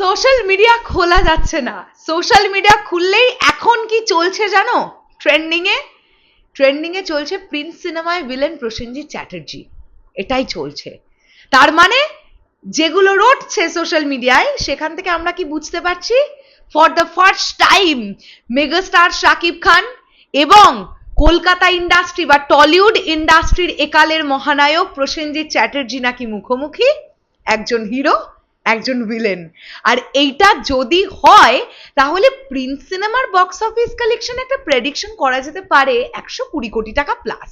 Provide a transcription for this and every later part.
Social media খোলা যাচ্ছে না। সোশ্যাল মিডিয়া খুললেই এখন কি চলছে জানো? ট্রেন্ডিং এ? ট্রেন্ডিং এ চলছে প্রিন্স সিনেমায় ভিলেন প্রসেনজিৎ চ্যাটার্জি এটাই চলছে। তার মানে যেগুলো রটছে সোশ্যাল মিডিয়ায় সেখান থেকে আমরা কি বুঝতে পারছি? For the first time megastar Shakib Khan এবং কলকাতা ইন্ডাস্ট্রি বা টলিউড ইন্ডাস্ট্রির একালের মহানায়ক প্রসেনজিৎ চ্যাটার্জি নাকি মুখোমুখি? একজন হিরো একজন ভিলেন আর এইটা যদি হয়, তাহলে প্রিন্স সিনেমার বক্স অফিস কালেকশন একটা প্রেডিকশন করা যেতে পারে একশো কুড়ি কোটি টাকা প্লাস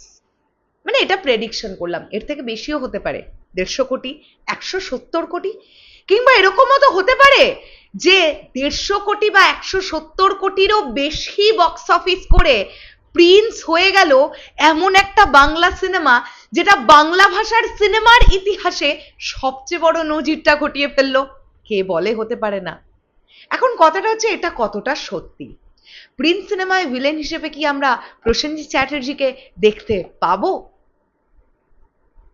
মানে এটা প্রেডিকশন করলাম, এর থেকে বেশিও হতে পারে। দেড়শো কোটি, একশো সত্তর কোটি, কিংবা এরকমও তো হতে পারে যে দেড়শো কোটি বা একশো সত্তর কোটিরও বেশি বক্স অফিস করে প্রিন্স হয়ে গেল এমন একটা বাংলা সিনেমা যেটা বাংলা ভাষার সিনেমার ইতিহাসে সবচেয়ে বড় নজিরটা ঘটিয়ে ফেলল। কে বলে হতে পারে না। এখন কথাটা হচ্ছে এটা কতটা সত্যি। প্রিন্স সিনেমায় ভিলেন হিসেবে কি আমরা প্রসেনজিৎ চ্যাটার্জিকে দেখতে পাবো?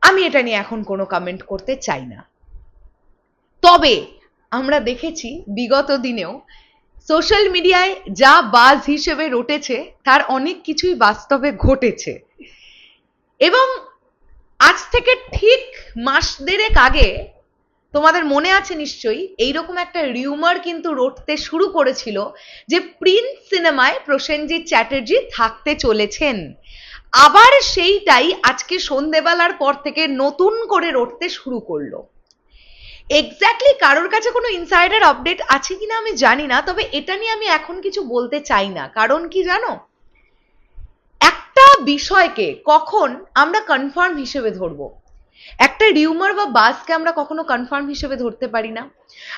আমি এটা নিয়ে এখন কোনো কমেন্ট করতে চাই না। তবে আমরা দেখেছি বিগত দিনেও সোশ্যাল মিডিয়ায় যা বাজ হিসেবে রটেছে, তার অনেক কিছুই বাস্তবে ঘটেছে। এবং আজ থেকে ঠিক মাস দেড়েক আগে তোমাদের মনে আছে নিশ্চয়ই, এইরকম একটা রিউমার কিন্তু রটতে শুরু করেছিল যে প্রিন্স সিনেমায় প্রসেনজিৎ চ্যাটার্জি থাকতে চলেছেন। আবার সেইটাই আজকে সন্ধেবেলার পর থেকে নতুন করে রটতে শুরু করল। এক্স্যাক্টলি কারোর কাছে কোনো ইনসাইডার আপডেট আছে কিনা আমি জানি না, তবে এটা নিয়ে আমি এখন কিছু বলতে চাই না। কারণ কি জানো? একটা বিষয়কে কখন আমরা কনফার্ম হিসেবে ধরবো? একটা রিউমার বা বাসকে আমরা কখনো কনফার্ম হিসেবে ধরতে পারি না।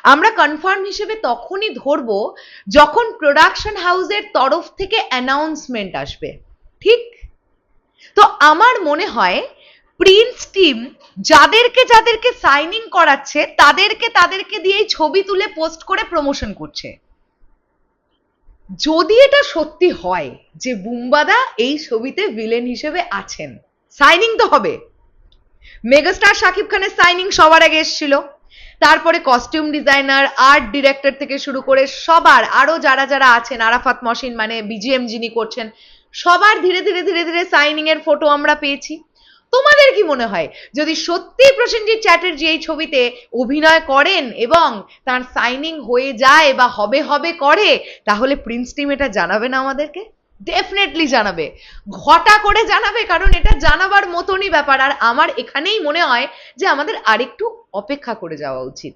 আমরা কনফার্ম হিসেবে তখনই ধরবো যখন প্রোডাকশন হাউসের তরফ থেকে অ্যানাউন্সমেন্ট আসবে। ঠিক? তো আমার মনে হয় প্রিন্স টিম যাদেরকে যাদেরকে সাইনিং করাচ্ছে, তাদেরকে তাদেরকে দিয়েই ছবি তুলে পোস্ট করে প্রমোশন করছে। যদি এটা সত্যি হয় যে বুম্বাদা এই ছবিতে ভিলেন হিসেবে আছেন সাইনিং তো হবে। মেগাস্টার শাকিব খানের সাইনিং সবার আগে এসেছিল। তারপরে কস্টিউম ডিজাইনার আর্ট ডিরেক্টর থেকে শুরু করে সবার, আরও যারা যারা আছেন, আরাফাত মসিন মানে বিজিএম যিনি করছেন, সবার ধীরে ধীরে ধীরে ধীরে সাইনিং এর ফটো আমরা পেয়েছি। তোমাদের কি মনে হয়? যদি সত্যি প্রসেনজিৎ চ্যাটার্জি এই ছবিতে অভিনয় করেন এবং তার সাইনিং হয়ে যায় বা হবে হবে করে, তাহলে প্রিন্স টিম এটা জানাবে না আমাদেরকে? ডেফিনেটলি জানাবে। ঘটা করে জানাবে, কারণ এটা জানাবার মতনই ব্যাপার। আর আমার এখানেই মনে হয় যে আমাদের আরেকটু অপেক্ষা করে যাওয়া উচিত।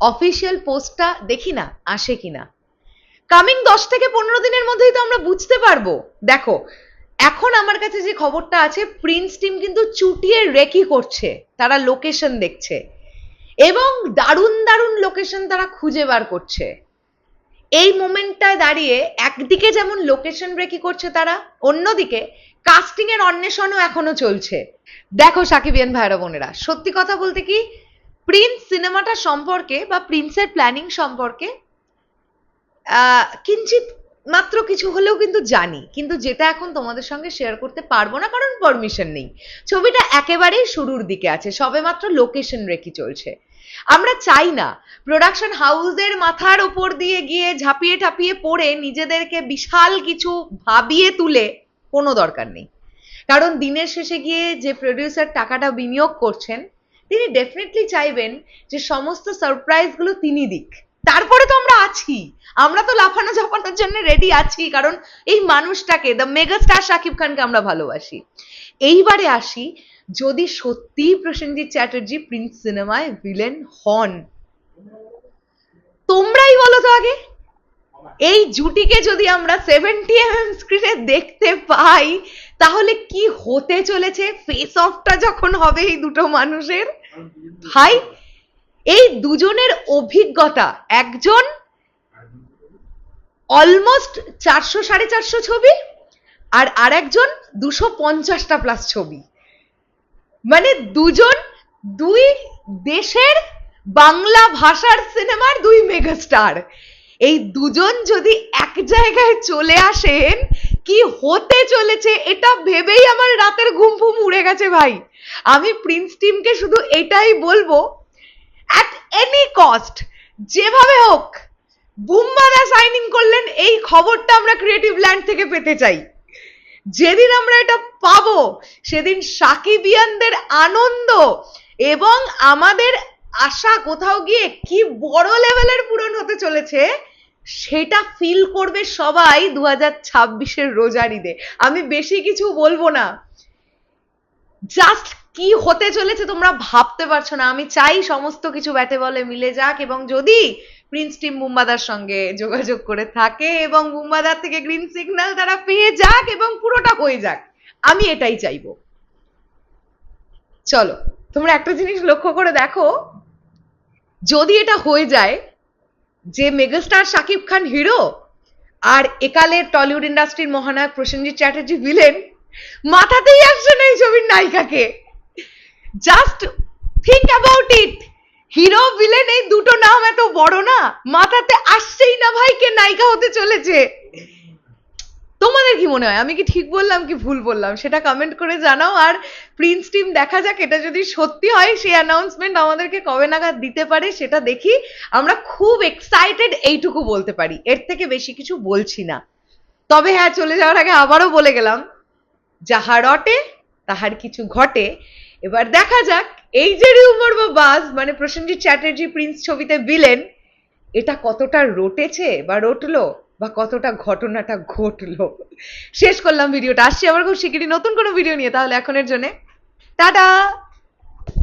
অফিসিয়াল পোস্টটা দেখি না, আসে কিনা? কামিং দশ থেকে পনেরো দিনের মধ্যেই তো আমরা বুঝতে পারব। দেখো এখন আমার কাছে যে খবরটা আছে প্রিন্স টিম কিন্তু চুটিয়ে রেকি করছে। তারা লোকেশন দেখছে। এবং দারুণ দারুণ লোকেশন তারা খুঁজে বার করছে। এই মোমেন্টটায় দাঁড়িয়ে একদিকে যেমন লোকেশন রেকি করছে তারা, অন্যদিকে কাস্টিং এর অন্বেষণও এখনও চলছে। দেখো সাকিবিয়ান ভাইরা বোনেরা, সত্যি কথা বলতে কি প্রিন্স সিনেমাটা সম্পর্কে বা প্রিন্সের প্ল্যানিং সম্পর্কে কিঞ্চিত মাত্র কিছু হলেও কিন্তু জানি, কিন্তু যেটা এখন তোমাদের সঙ্গে শেয়ার করতে পারব না, কারণ পারমিশন নেই। ছবিটা একেবারেই শুরুর দিকে আছে সবে মাত্র লোকেশন রেখে চলছে। আমরা চাই না প্রোডাকশন হাউসের মাথার ওপর দিয়ে গিয়ে ঝাঁপিয়ে ঠাপিয়ে পড়ে নিজেদেরকে বিশাল কিছু ভাবিয়ে তুলে কোনো দরকার নেই। কারণ দিনের শেষে গিয়ে যে প্রডিউসার টাকাটা বিনিয়োগ করছেন, তিনি ডেফিনেটলি চাইবেন যে সমস্ত সারপ্রাইজগুলো তিনি দিক। তারপরে তো আমরা আছি। আমরা তো লাফানো ঝাপানোর জন্য রেডি আছি, কারণ এই মানুষটাকে দ্য মেগাস্টার শাকিব খানকে আমরা ভালোবাসি। এইবারে আসি, যদি সত্যি প্রসেনজিৎ চ্যাটার্জি প্রিন্স সিনেমায় ভিলেন হন, তোমরাই বলো তো আগে, এই জুটিকে যদি আমরা সেভেন্টি এম স্ক্রিনে দেখতে পাই, তাহলে কি হতে চলেছে? ফেস অফটা যখন হবে এই দুটো মানুষের, ভাই এই দুজনের অভিজ্ঞতা, একজন অলমোস্ট চারশো, সাড়ে চারশো ছবি আর আরেকজন দুশো পঞ্চাশটা প্লাস ছবি। মানে দুজন দুই দেশের বাংলা ভাষার সিনেমার দুই মেগাস্টার এই দুজন যদি এক জায়গায় চলে আসেন, কি হতে চলেছে এটা ভেবেই আমার রাতের ঘুম ফুম উড়ে গেছে ভাই। আমি প্রিন্স টিমকে শুধু এটাই বলব অ্যাট এনি কস্ট যেভাবে হোক বুম্বাদা সাইনিং করলেন, এই খবরটা আমরা ক্রিয়েটিভ ল্যান্ড থেকে পেতে চাই। যেদিন আমরা এটা পাবো, সেদিন সাকিবিয়ানদের আনন্দ এবং আমাদের আশা কোথাও গিয়ে কি বড় লেভেলের পূরণ হতে চলেছে, সেটা ফিল করবে সবাই দু হাজার ছাব্বিশের রোজার ঈদে। আমি বেশি কিছু বলব না। জাস্ট কি হতে চলেছে তোমরা ভাবতে পারছ না। আমি চাই সমস্ত কিছু ব্যাটে বলে মিলে যাক এবং যদি প্রিন্স টিম বুম্বাদার সঙ্গে যোগাযোগ করে থাকে এবং বুম্বাদার থেকে গ্রিন সিগন্যাল তারা পেয়ে যাক এবং পুরোটা হয়ে যাক, আমি এটাই চাইব। চলো, তোমরা একটা জিনিস লক্ষ্য করে দেখো। যদি এটা হয়ে যায়, যে মেগাস্টার শাকিব খান হিরো আর একালের টলিউড ইন্ডাস্ট্রির মহানায়ক প্রসেনজিৎ চ্যাটার্জি ভিলেন, মাথাতেই আসছে না এই ছবির নায়িকাকে। Just think about it hero villain এই দুটো নাম এত বড় না, মাথাতে আসছেই না ভাই কে নায়িকা হতে চলেছে। তোমাদের কি মনে হয়? আমি কি ঠিক বললাম কি ভুল বললাম? সেটা কমেন্ট করে জানাও। আর প্রিন্স টিম দেখা যাক, এটা যদি সত্যি হয়, সেই অ্যানাউন্সমেন্ট আমাদেরকে কবে নাগাদ দিতে পারে, সেটা দেখি। আমরা খুব এক্সাইটেড এইটুকু বলতে পারি। এর থেকে বেশি কিছু বলছি না। তবে হ্যাঁ চলে যাওয়ার আগে আবারও বলে গেলাম, যাহা রটে, তাহার কিছু ঘটে। এবার দেখা যাক, এই যে রিউমার বা বাস মানে প্রসেনজিৎ চ্যাটার্জি প্রিন্স ছবিতে বিলেন এটা কতটা রটেছে বা রটলো বা কতটা ঘটনাটা ঘটলো? শেষ করলাম ভিডিওটা। আসছি আবার খুব শিগগিরই নতুন কোনো ভিডিও নিয়ে, তাহলে এখনের জন্যে। টাটা!